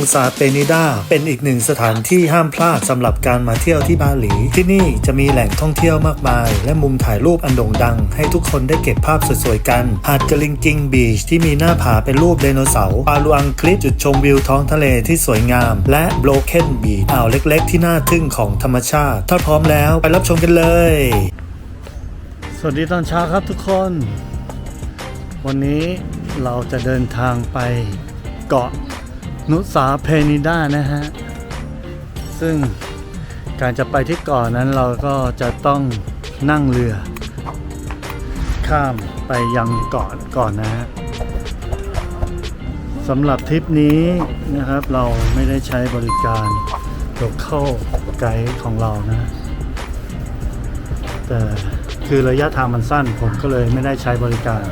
ูซาเปนิดาเป็นอีกหนึ่งสถานที่ห้ามพลาดสำหรับการมาเที่ยวที่บาหลี ที่นี่จะมีแหล่งท่องเที่ยวมากมาย และมุมถ่ายรูปอันโด่งดัง ให้ทุกคนได้เก็บภาพสวยๆกัน หาดกะลิงกิงบีชที่มีหน้าผาเป็นรูปไดโนเสาร์ปาลูอังคลิปจุดชมวิวท้องทะเลที่สวยงาม และโบรเคนบีชอ่าวเล็กๆ ที่น่าทึ่งของธรรมชาติ ถ้าพร้อมแล้วไปรับชมกันเลย สวัสดีตอนเช้าครับทุกคน วันนี้เราจะเดินทางไปเกาะ นุสาเพนิด้านะฮะ ซึ่งการจะไปที่เกาะนั้นเราก็จะต้องนั่งเรือ ข้ามไปยังเกาะก่อนนะฮะสำหรับทริปนี้นะครับเราไม่ได้ใช้บริการโลเคอลไกด์ของเรานะ แต่คือระยะทางมันสั้นผมก็เลยไม่ได้ใช้บริการ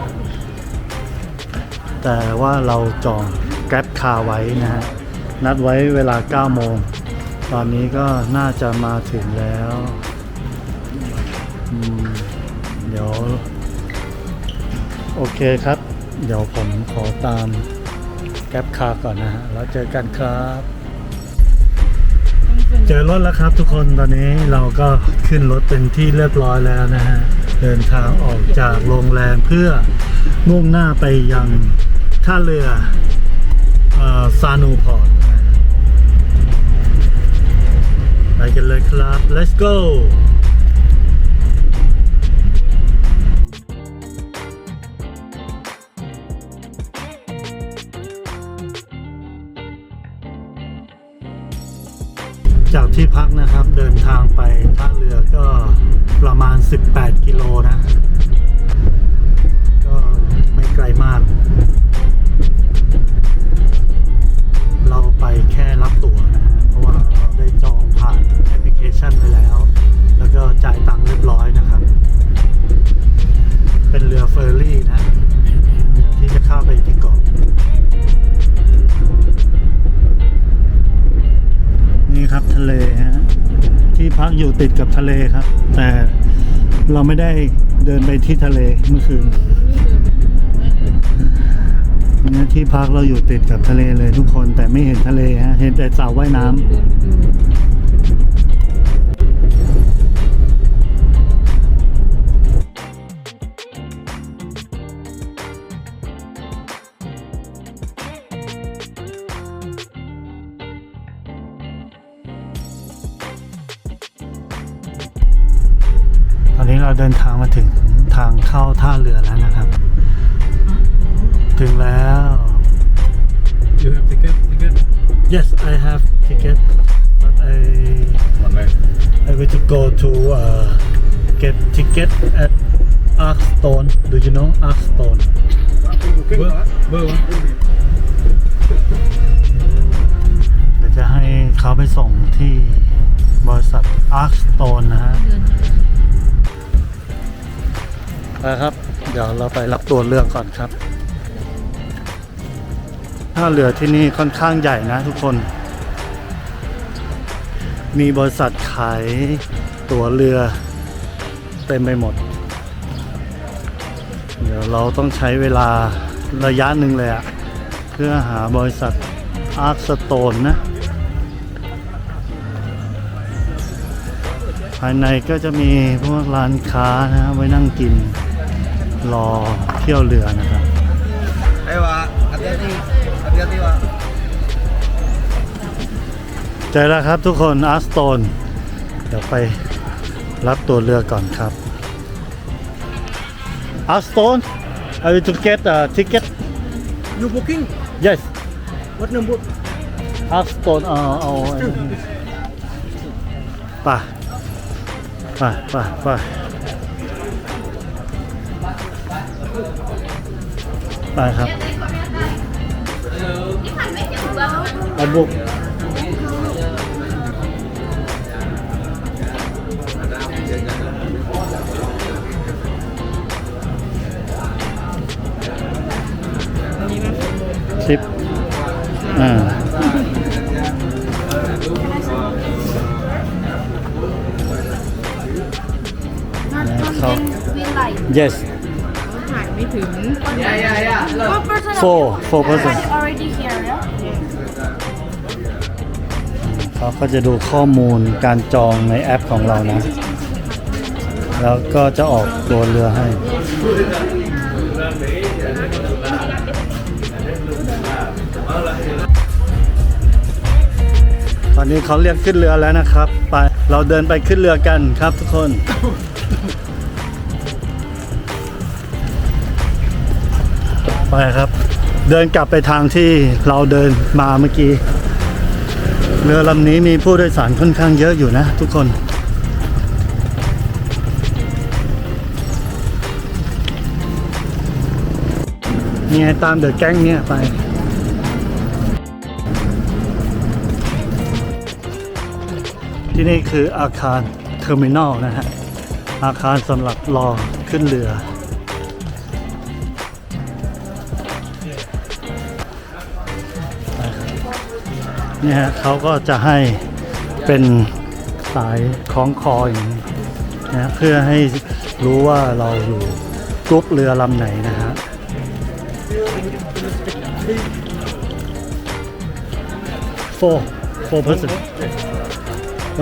แต่ว่าเราจอง แกร็บคาไว้นะฮะนัดไว้เวลา 9 โมง ตอนนี้ก็น่าจะมาถึงแล้วเดี๋ยว โอเคครับ เดี๋ยวผมขอตามแกร็บคาก่อนนะฮะ แล้วเจอกันครับ เจอรถแล้วครับทุกคนตอนนี้เราก็ขึ้นรถเป็นที่เรียบร้อยแล้วนะฮะ เดินทางออกจากโรงแรมเพื่อมุ่งหน้าไปยังท่าเรือ ซานูพอร์ตไปกันเลยครับ let's go จากที่พักนะครับเดินทางไปท่าเรือก็ประมาณ 18 กิโลนะ ก็ไม่ไกลมาก แค่รับตั๋วนะฮะเพราะว่าเราได้จองผ่านแอปพลิเคชันไว้แล้ว แล้วก็จ่ายตังค์เรียบร้อยนะครับ เป็นเรือเฟอร์รี่นะ ที่จะเข้าไปที่เกาะนี่ครับทะเลฮะที่พักอยู่ติดกับทะเลครับ แต่เราไม่ได้เดินไปที่ทะเลเมื่อคืน นี่ยที่พักเราอยู่ติดกับทะเลเลยทุกคนแต่ไม่เห็นทะเลฮะเห็นแต่สระว่ายน้ำตอนนี้เราเดินทางมาถึงทางเข้าท่าเรือแล้วนะครับ ถึงแล้ว You have ticket? Ticket? yes I have ticket but I One leg. I will to go to uh, get ticket at Arkstone. Do you know Arkstone? Bơ, bơ one. เดี๋ยวจะให้เขาไปส่งที่บริษัท Arkstone นะฮะไปครับ เดี๋ยวเราไปรับตัวเรือก่อนครับ ท่าเรือที่นี่ค่อนข้างใหญ่นะทุกคน มีบริษัทขายตั๋วเรือเต็มไปหมด เดี๋ยวเราต้องใช้เวลาระยะหนึ่งเลยอะเพื่อหาบริษัทอาร์คสโตนนะ ภายในก็จะมีพวกร้านค้านะ ไว้นั่งกินรอเที่ยวเรือนะ hati-hati pak. เจอแล้วครับทุกคนอาร์สโตน เดี๋ยวไปรับตัวเรือก่อนครับอาร์สโตน I will to get a ticket You booking? yes What number? อาร์สโตนเอาเอาไป่ะป่ะป่ะป่ะไปครับ เอาบุกสิบอ่าเขาวินไหล yes ถ่ายไม่ถึง Ya ya ya. Four person four four person already here เขาก็จะดูข้อมูลการจองในแอปของเรานะ แล้วก็จะออกตัวเรือให้ ตอนนี้เขาเรียกขึ้นเรือแล้วนะครับ ไป เราเดินไปขึ้นเรือกันครับทุกคนไปครับ เดินกลับไปทางที่เราเดินมาเมื่อกี้ เรือลำนี้มีผู้โดยสารค่อนข้างเยอะอยู่นะทุกคนนี่ไงตามเดอะแก๊งเนี่ยไปที่นี่คืออาคารเทอร์มินอลนะฮะ อาคารสำหรับรอขึ้นเรือ เนี่ยเขาก็จะให้เป็นสายคล้องคออย่างนี้นะเพื่อให้รู้ว่าเราอยู่กรุ๊ปเรือลำไหนนะฮะ four four person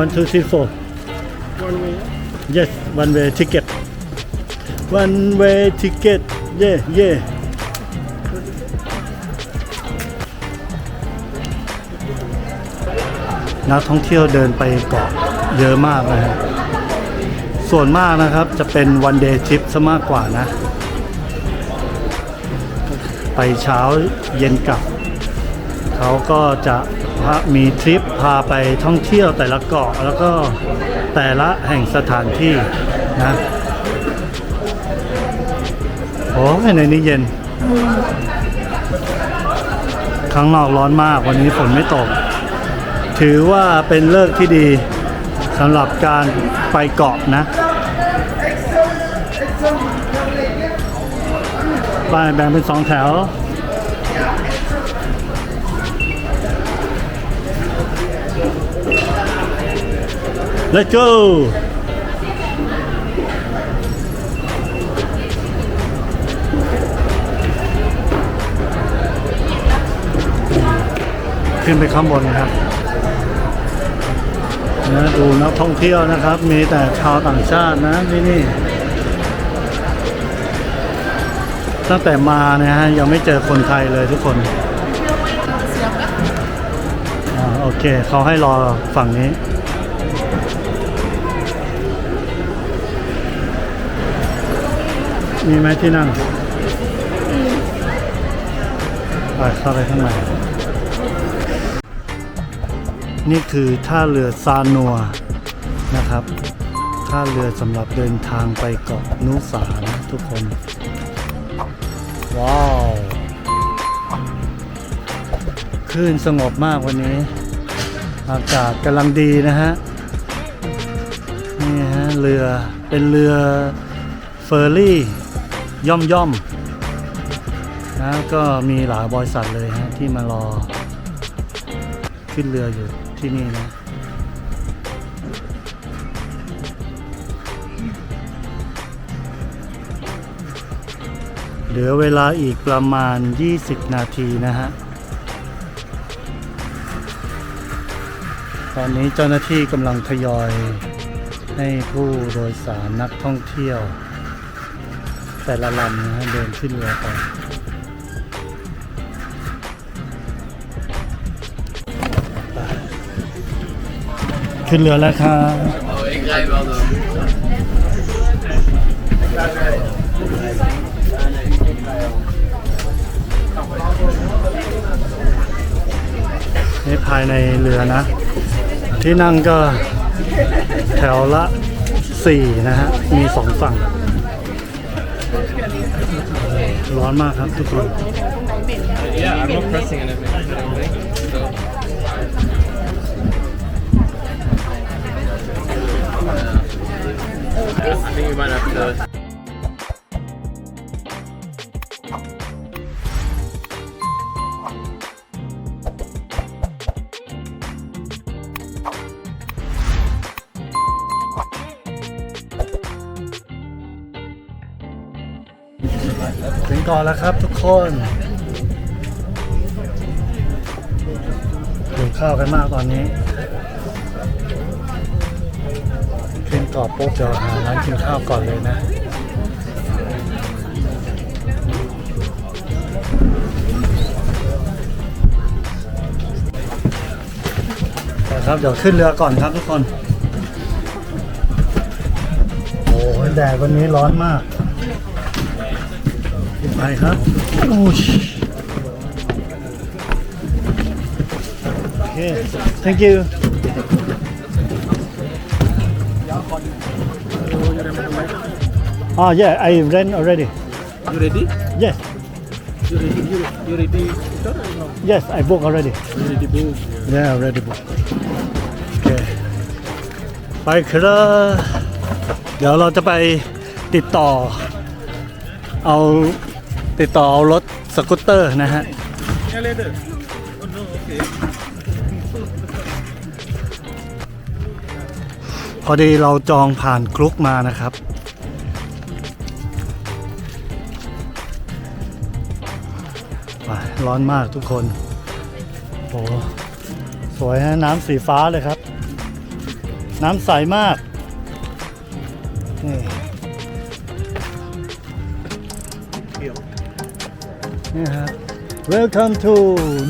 one two three four yes one way ticket one way ticket yeah yeah นักท่องเที่ยวเดินไปเกาะเยอะมากนะฮะส่วนมากนะครับจะเป็นวันเดย์ทริปซะมากกว่านะ ไปเช้าเย็นกลับ เขาก็จะมีทริปพาไปท่องเที่ยวแต่ละเกาะแล้วก็แต่ละแห่งสถานที่นะโอ้ยในนี้เย็นข้างนอกร้อนมากวันนี้ฝนไม่ตก ถือว่าเป็นเลิกที่ดีสำหรับการไปเกาะนะไปแบ่งเป็นสองแถว Let's go ขึ้นไปข้างบนนะครับ นะดูนักท่องเที่ยวนะครับ มีแต่ชาวต่างชาตินะที่นี่ ตั้งแต่มาเนี่ยฮะยังไม่เจอคนไทยเลยทุกคนอ่าโอเคเขาให้รอฝั่งนี้มีไหมที่นั่งไปเข้าไปข้างใน นี่คือท่าเรือซานัวนะครับ ท่าเรือสำหรับเดินทางไปเกาะนุสานะทุกคน ว้าวคลื่นสงบมากวันนี้ อากาศกำลังดีนะฮะ นี่ฮะเรือ เป็นเรือเฟอร์รี่ย่อมย่อมนะก็มีหลายบริษัทเลยฮะที่มารอขึ้นเรืออยู่ ที่นี่นะเหลือเวลาอีกประมาณ 20 นาทีนะฮะ ตอนนี้เจ้าหน้าที่กำลังทยอยให้ผู้โดยสารนักท่องเที่ยว แต่ละลำนะฮะเดินขึ้นเรือไป ขึ้นเรือแล้วครับ นี่ภายในเรือนะ ที่นั่งก็แถวละสี่นะฮะ มีสองฝั่ง ร้อนมากครับทุกคน Yeah, I'm not pressing anything. อแล้วครับทุกคนหิวข้าวกันมากตอนนี้เป็นกรอบปุ๊บเดี๋ยวหาร้านกินข้าวก่อนเลยนะครับเดี๋ยวขึ้นเรือก่อนครับทุกคน โอ้ยแดดวันนี้ร้อนมาก ไปครับโอ้ยโอเค thank you Ah, yeah, I ran already. You ready? Yes, You ready? You, you ready? Sure or no? yes, I book already. You ready, boo? Yeah, already book. โอเคไปครับเดี๋ยวเราจะไปติดต่อเอา ติดต่อเอารถสกูตเตอร์นะฮะ พอดีเราจองผ่านกรุ๊กมานะครับ ร้อนมากทุกคนโอ้สวยฮะน้ำสีฟ้าเลยครับ น้ำใสมาก นี่ นี่ฮะ Welcome to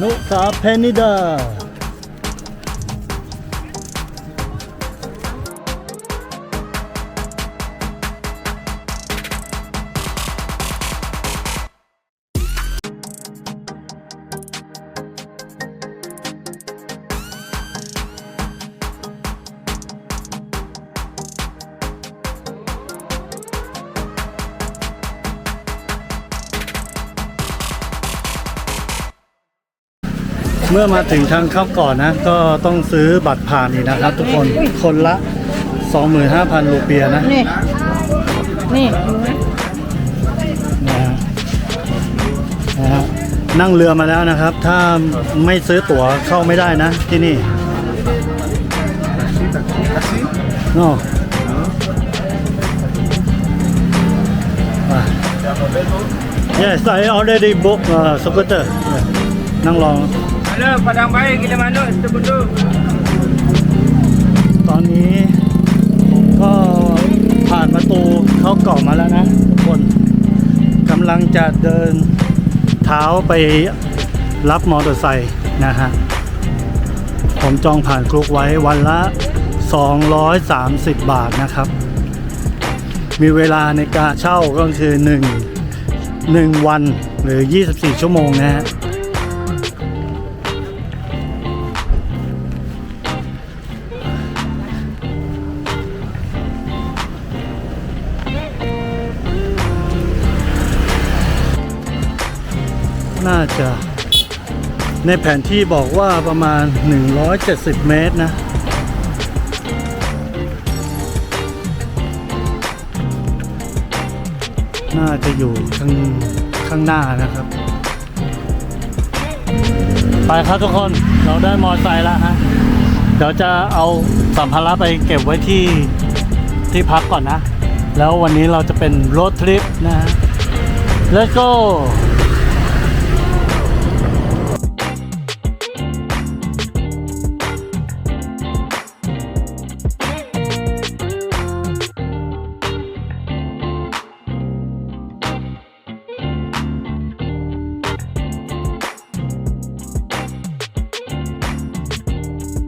นุสาเพนิดา เมื่อมาถึงทางเข้าก่อนนะ ก็ต้องซื้อบัตรผ่านอีกนะครับ ทุกคนคนละ 25,000 รูเปียนะ นี่ นี่ดูไหมนะฮะนะฮะนั่งเรือมาแล้วนะครับ ถ้าไม่ซื้อตั๋วเข้าไม่ได้นะ ที่นี่โน่อะ Yes, I already booked uh, scooter. Yeah. นั่งรอ Mana padang baik kita mana kita benda. ตอนนี้ผมก็ผ่านประตูเขาเกาะมาแล้วนะทุกคนกำลังจะเดินเท้าไปรับมอเตอร์ไซค์นะฮะ ผมจองผ่านกรุ๊กไว้วันละ 230 บาทนะครับ มีเวลาในการเช่าก็คือ 1 1 วันหรือ 24 ชั่วโมงนะฮะ น่าจะในแผนที่บอกว่าประมาณ 170 เมตรนะ น่าจะอยู่ข้างข้างหน้านะครับ ไปครับทุกคนเราได้มอเตอร์ไซค์แล้วฮะ เดี๋ยวจะเอาสัมภาระไปเก็บไว้ที่ที่พักก่อนนะ แล้ววันนี้เราจะเป็นรถทริปนะฮะ Let's go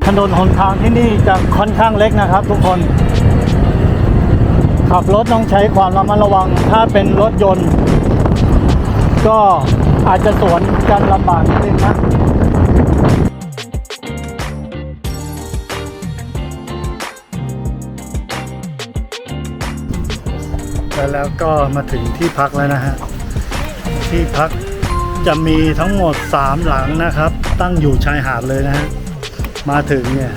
ถนนหนทางที่นี่จะค่อนข้างเล็กนะครับ ทุกคน ขับรถต้องใช้ความระมัดระวัง ถ้าเป็นรถยนต์ ก็อาจจะสวนกันลำบากนิดนึงนะแล้วก็มาถึงที่พักแล้วนะฮะ ที่พักจะมีทั้งหมด 3 หลังนะครับ ตั้งอยู่ชายหาดเลยนะฮะ มาถึงเนี่ย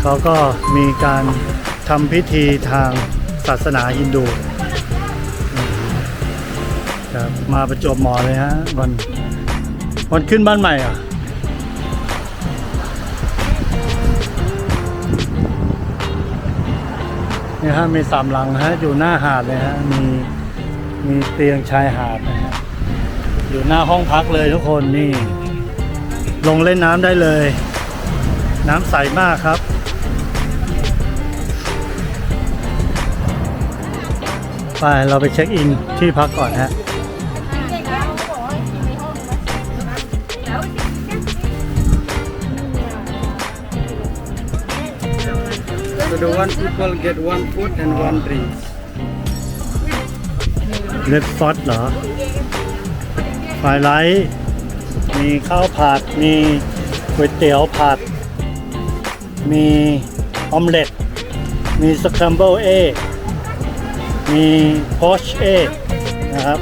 เขาก็มีการทำพิธีทางศาสนาฮินดูมครับมาประจวบหมอเลยฮะวันวันขึ้นบ้านใหม่อะนี่ฮะมีสามหลังฮะอยู่หน้าหาดเลยฮะมีมีเตียงชายหาดนะฮะอยู่หน้าห้องพักเลยทุกคนนี่ ลงเล่นน้ำได้เลย น้ำใสมากครับ ไปเราไปเช็คอินที่พักก่อนฮะ So the one people get one food and one drink. เลดซอสเหรอไฟไลท์มีข้าวผัด มีก๋วยเตี๋ยวผัด มีออมเล็ต มีสครัมเบิลเอมีพอชเอนะครับ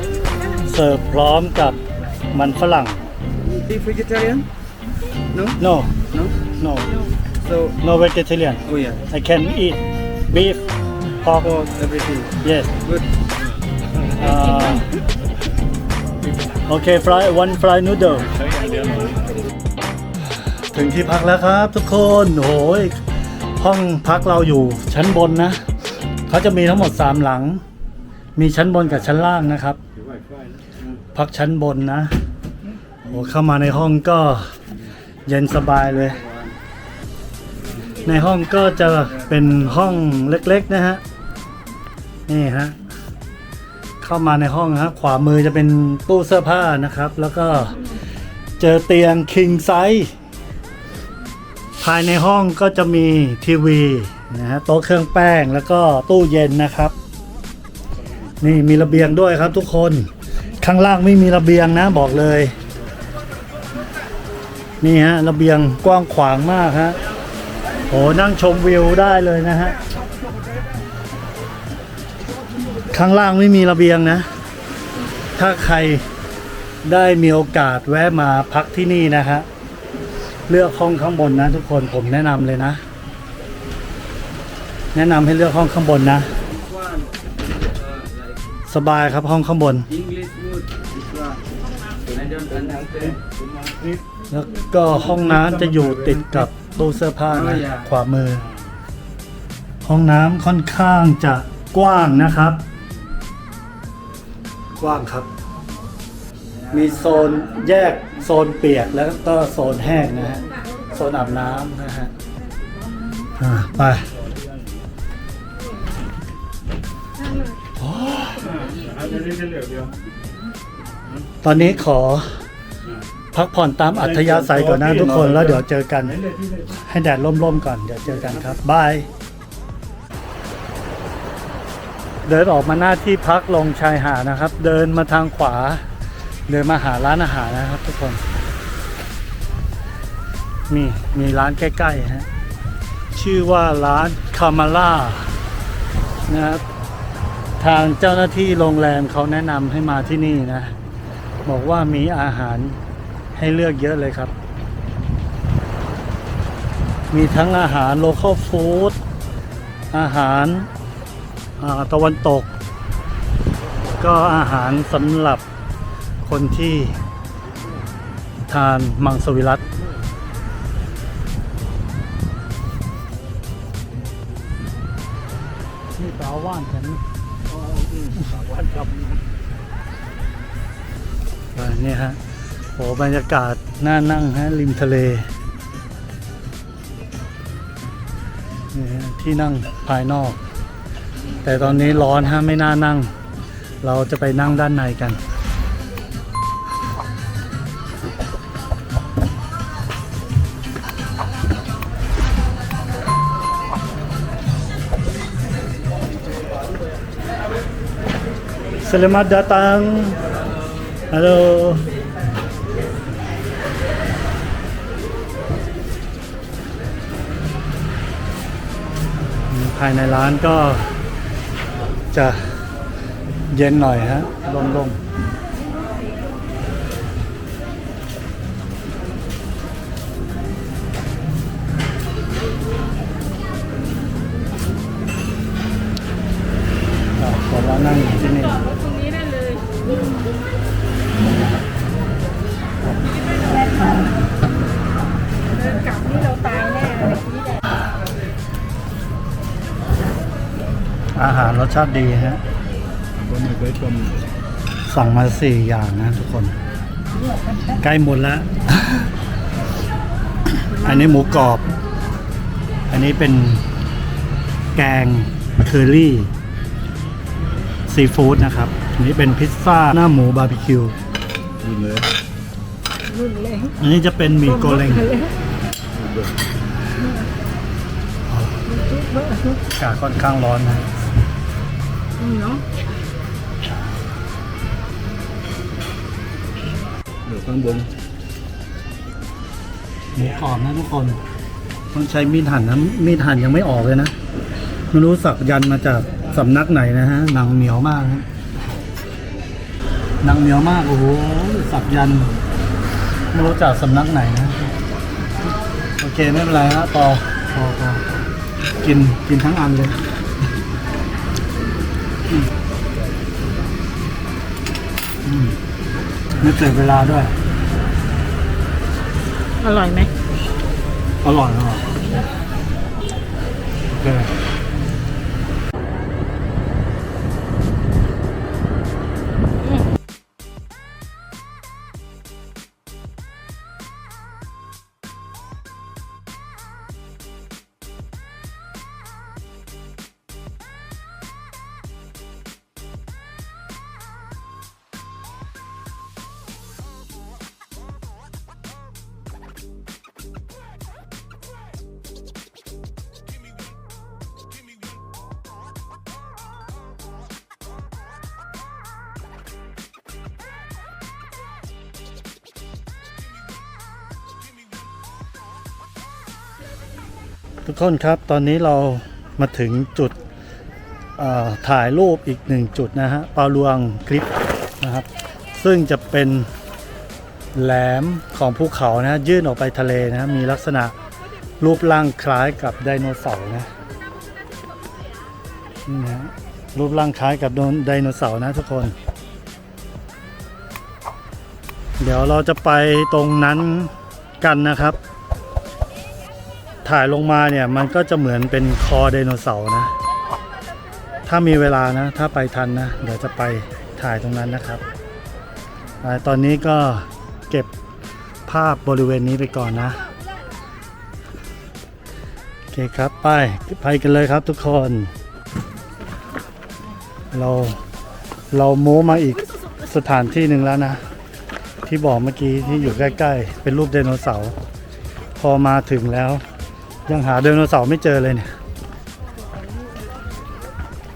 เสิร์ฟพร้อมกับมันฝรั่ง Be vegetarian? No? no No? no So, no vegetarian oh yeah, I can eat beef pork pork, everything. yes Good. uh, okay fry one fry noodle ถึงที่พักแล้วครับทุกคนโอ้ยห้องพักเราอยู่ชั้นบนนะเขาจะมีทั้งหมด 3 หลัง มีชั้นบนกับชั้นล่างนะครับ พักชั้นบนนะโอ้เข้ามาในห้องก็เย็นสบายเลย ในห้องก็จะเป็นห้องเล็กๆนะฮะนี่ฮะเข้ามาในห้องฮะขวามือจะเป็นตู้เสื้อผ้านะครับ แล้วก็เจอเตียง king size ภายในห้องก็จะมีทีวีนะฮะโต๊ะเครื่องแป้งแล้วก็ตู้เย็นนะครับ นี่มีระเบียงด้วยครับทุกคนข้างล่างไม่มีระเบียงนะบอกเลย นี่ฮะระเบียงกว้างขวางมากฮะโหนั่งชมวิวได้เลยนะฮะข้างล่างไม่มีระเบียงนะ ถ้าใครได้มีโอกาสแวะมาพักที่นี่นะฮะ เลือกห้องข้างบนนะทุกคนผมแนะนำเลยนะ แนะนำให้เลือกห้องข้างบนนะ สบายครับห้องข้างบน แล้วก็ห้องน้ำจะอยู่ติดกับตู้เสื้อผ้านะขวามือ ห้องน้ำค่อนข้างจะกว้างนะครับ กว้างครับ มีโซนแยกโซนเปียกแล้วก็โซนแห้งนะฮะ โซนอาบน้ำนะฮะอ่าไปโอ้ตอนนี้ขอพักผ่อนตามอัธยาศัยก่อนนะทุกคนแล้วเดี๋ยวเจอกัน ให้แดดร่มๆก่อน เดี๋ยวเจอกันครับบาย เดินออกมาหน้าที่พักลงชายหาดนะครับ เดินมาทางขวา เดินมาหาร้านอาหารนะครับทุกคนมีมีร้านใกล้ๆฮะชื่อว่าร้านคามาล่านะครับทางเจ้าหน้าที่โรงแรมเขาแนะนำให้มาที่นี่นะ บอกว่ามีอาหารให้เลือกเยอะเลยครับ มีทั้งอาหารโลคอลฟู้ดอาหารอาตะวันตก ก็อาหารสำหรับ คนที่ทานมังสวิรัตนี่สาวว่านฉันสาวว่านครับนี่ฮะโหบรรยากาศน่านั่งฮะริมทะเลนี่ฮะที่นั่งภายนอก แต่ตอนนี้ร้อนฮะไม่น่านั่ง เราจะไปนั่งด้านในกัน Selamat datang. Halo. ภายในร้านก็จะเย็นหน่อยฮะลมๆ อาหารรสชาติดีฮะสั่งมาสี่อย่างนะทุกคน ใกล้หมดแล้ว อันนี้หมูกรอบ อันนี้เป็นแกงเคอรี่ ซีฟู้ดนะครับ อันนี้เป็นพิซซ่าหน้าหมูบาร์บีคิวรุ่นเล็กอันนี้จะเป็นหมี่โกเลงอากาศค่อนข้างร้อนนะอืม เนาะเดี๋ยวข้างบนหมูกรอบนะทุกคนต้องใช้มีดหั่นนะมีดหั่นยังไม่ออกเลยนะไม่รู้สักยันต์มาจากสำนักไหนนะฮะหนังเหนียวมากนะหนังเหนียวมากโอ้โหสักยันต์ไม่รู้จากสำนักไหนนะโอเคไม่เป็นไรฮะต่อพอพอกินกินทั้งอันเลย ไม่เสียเวลาด้วย อร่อยไหมอร่อยอร่อยโอเค ทุกคนครับตอนนี้เรามาถึงจุดถ่ายรูปอีกหนึ่งจุดนะฮะปาลวงคลิปนะครับ ซึ่งจะเป็นแหลมของภูเขานะยื่นออกไปทะเลนะมีลักษณะรูปร่างคล้ายกับไดโนเสาร์นะนี่นะฮะรูปร่างคล้ายกับไดโนเสาร์นะทุกคน เดี๋ยวเราจะไปตรงนั้นกันนะครับ ถ่ายลงมาเนี่ยมันก็จะเหมือนเป็นคอไดโนเสาร์นะ ถ้ามีเวลานะ ถ้าไปทันนะ เดี๋ยวจะไปถ่ายตรงนั้นนะครับ ตอนนี้ก็เก็บภาพบริเวณนี้ไปก่อนนะ โอเคครับ ไปไปกันเลยครับทุกคน เราเราโม้มาอีกสถานที่หนึ่งแล้วนะ ที่บอกเมื่อกี้ที่อยู่ใกล้ ๆ เป็นรูปไดโนเสาร์พอมาถึงแล้ว ยังหาไดโนเสาร์ไม่เจอเลยเนี่ย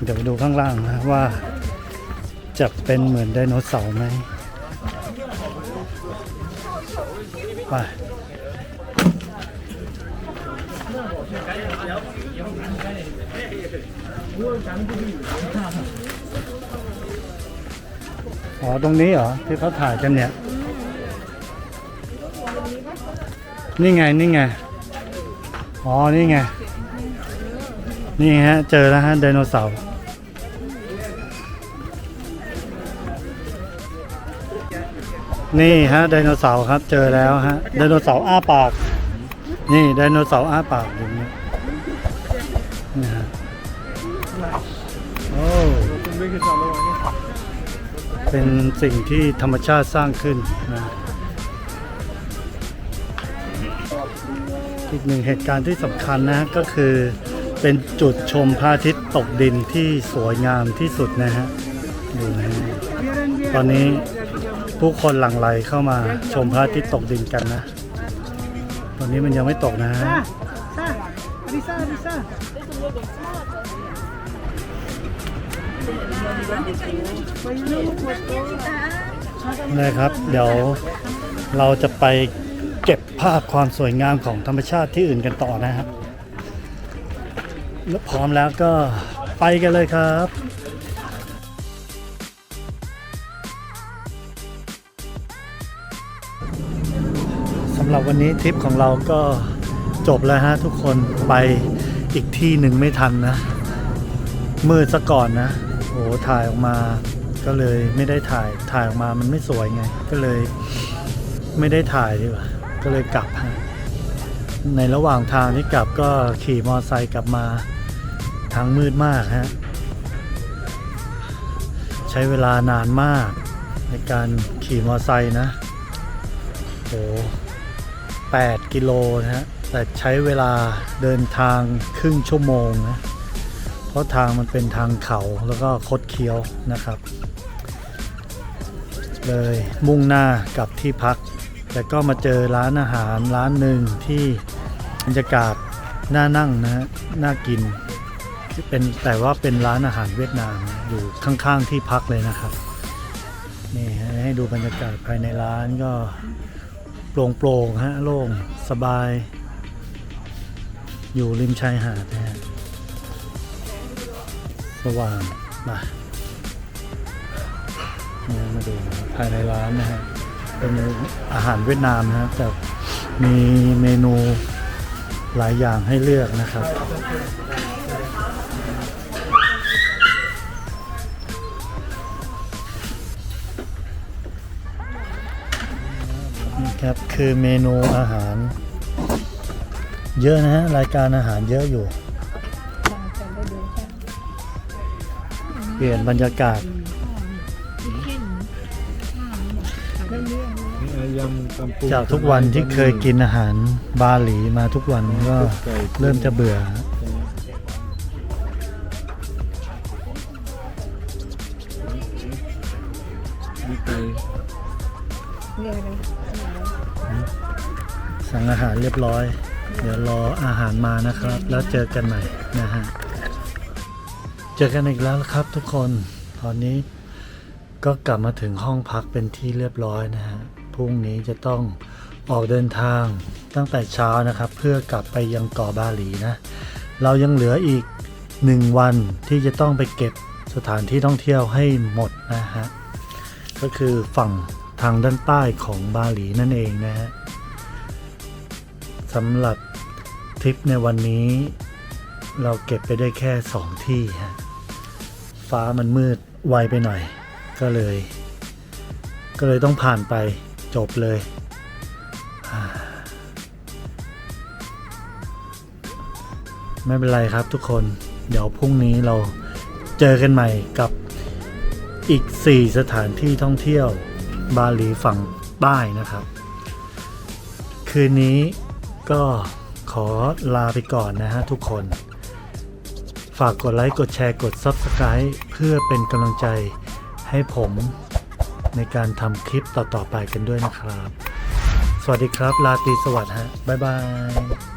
เดี๋ยวไปดูข้างล่างนะว่าจะเป็นเหมือนไดโนเสาร์ไหมไปอ๋อ ตรงนี้เหรอ ที่เขาถ่ายกันเนี่ย นี่ไง นี่ไง อ๋อ นี่ไง นี่ฮะ เจอแล้วฮะไดโนเสาร์นี่ฮะไดโนเสาร์ครับเจอแล้วฮะไดโนเสาร์อ้าปาก นี่ไดโนเสาร์อ้าปากอย่างนี้นี่ฮะโอ้เป็นสิ่งที่ธรรมชาติสร้างขึ้นนะ อีกหนึ่งเหตุการณ์ที่สำคัญนะก็คือเป็นจุดชมพระอาทิตย์ตกดินที่สวยงามที่สุดนะฮะดูนะฮะตอนนี้ผู้คนหลั่งไหลเข้ามาชมพระอาทิตย์ตกดินกันนะ ตอนนี้มันยังไม่ตกนะฮะซ่ยครับ เดี๋ยวเราจะไป เก็บภาพความสวยงามของธรรมชาติที่อื่นกันต่อนะครับแล้วพร้อมแล้วก็ไปกันเลยครับสำหรับวันนี้ทริปของเราก็จบแล้วฮะทุกคนไปอีกที่หนึ่งไม่ทันนะ มืดซะก่อนนะโอ้ถ่ายออกมาก็เลยไม่ได้ถ่ายถ่ายออกมามันไม่สวยไง ก็เลยไม่ได้ถ่ายดีกว่า ก็เลยกลับฮะในระหว่างทางที่กลับก็ขี่มอเตอร์ไซค์กลับมาทางมืดมากฮะใช้เวลานานมาก ในการขี่มอเตอร์ไซค์นะโอ้8กิโลนะฮะแต่ใช้เวลาเดินทางครึ่งชั่วโมงนะเพราะทางมันเป็นทางเขาแล้วก็คดเคี้ยวนะครับ เลยมุ่งหน้ากลับที่พัก แต่ก็มาเจอร้านอาหารร้านหนึ่งที่บรรยากาศน่านั่งนะฮะน่ากินเป็นแต่ว่าเป็นร้านอาหารเวียดนามอยู่ข้างๆที่พักเลยนะครับนี่ฮะให้ดูบรรยากาศภายในร้านก็โปร่งๆฮะโล่งสบาย อยู่ริมชายหาดนะฮะสว่างมามาดูภายในร้านนะฮะ เป็นอาหารเวียดนามนะฮะแต่มีเมนูหลายอย่างให้เลือกนะครับ นี่ครับคือเมนูอาหาร เยอะนะฮะรายการอาหารเยอะอยู่ เปลี่ยนบรรยากาศ ยำตำปูจากทุกวันที่เคยกินอาหารบาหลีมาทุกวันก็เริ่มจะเบื่อฮะมีไก่เรียกอะไรสั่งอาหารเรียบร้อย เดี๋ยวรออาหารมานะครับ แล้วเจอกันใหม่นะฮะ เจอกันอีกแล้วครับทุกคน ตอนนี้ ก็กลับมาถึงห้องพักเป็นที่เรียบร้อยนะฮะ พรุ่งนี้จะต้องออกเดินทางตั้งแต่เช้านะครับ เพื่อกลับไปยังเกาะบาหลีนะ เรายังเหลืออีกหนึ่งวันที่จะต้องไปเก็บสถานที่ท่องเที่ยวให้หมดนะฮะ ก็คือฝั่งทางด้านใต้ของบาหลีนั่นเองนะฮะสำหรับทริปในวันนี้ เราเก็บไปได้แค่สองที่ฮะฟ้ามันมืดไวไปหน่อย ก็เลย ก็เลยต้องผ่านไปจบเลย ไม่เป็นไรครับทุกคน เดี๋ยวพรุ่งนี้เราเจอกันใหม่กับอีก 4 สถานที่ท่องเที่ยวบาหลีฝั่งใต้นะครับ คืนนี้ก็ขอลาไปก่อนนะฮะทุกคน ฝากกดไลค์ กดแชร์ กด Subscribe เพื่อเป็นกำลังใจ ให้ผมในการทำคลิปต่อ ๆ ไปกันด้วยนะครับ สวัสดีครับ ลาตีสวัสดิ์ฮะ บ๊ายบาย